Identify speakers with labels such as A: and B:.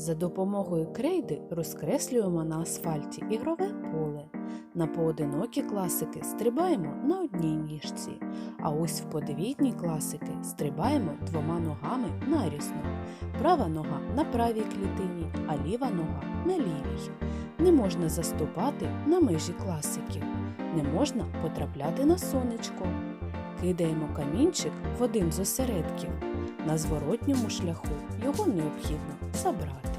A: За допомогою крейди розкреслюємо на асфальті ігрове поле. На поодинокі класики стрибаємо на одній ніжці, а ось в подвійні класики стрибаємо двома ногами нарісно. Права нога на правій клітині, а ліва нога на лівій. Не можна заступати на межі класиків, не можна потрапляти на сонечко. Кидаємо камінчик в один з осередків. На зворотньому шляху його необхідно забрати.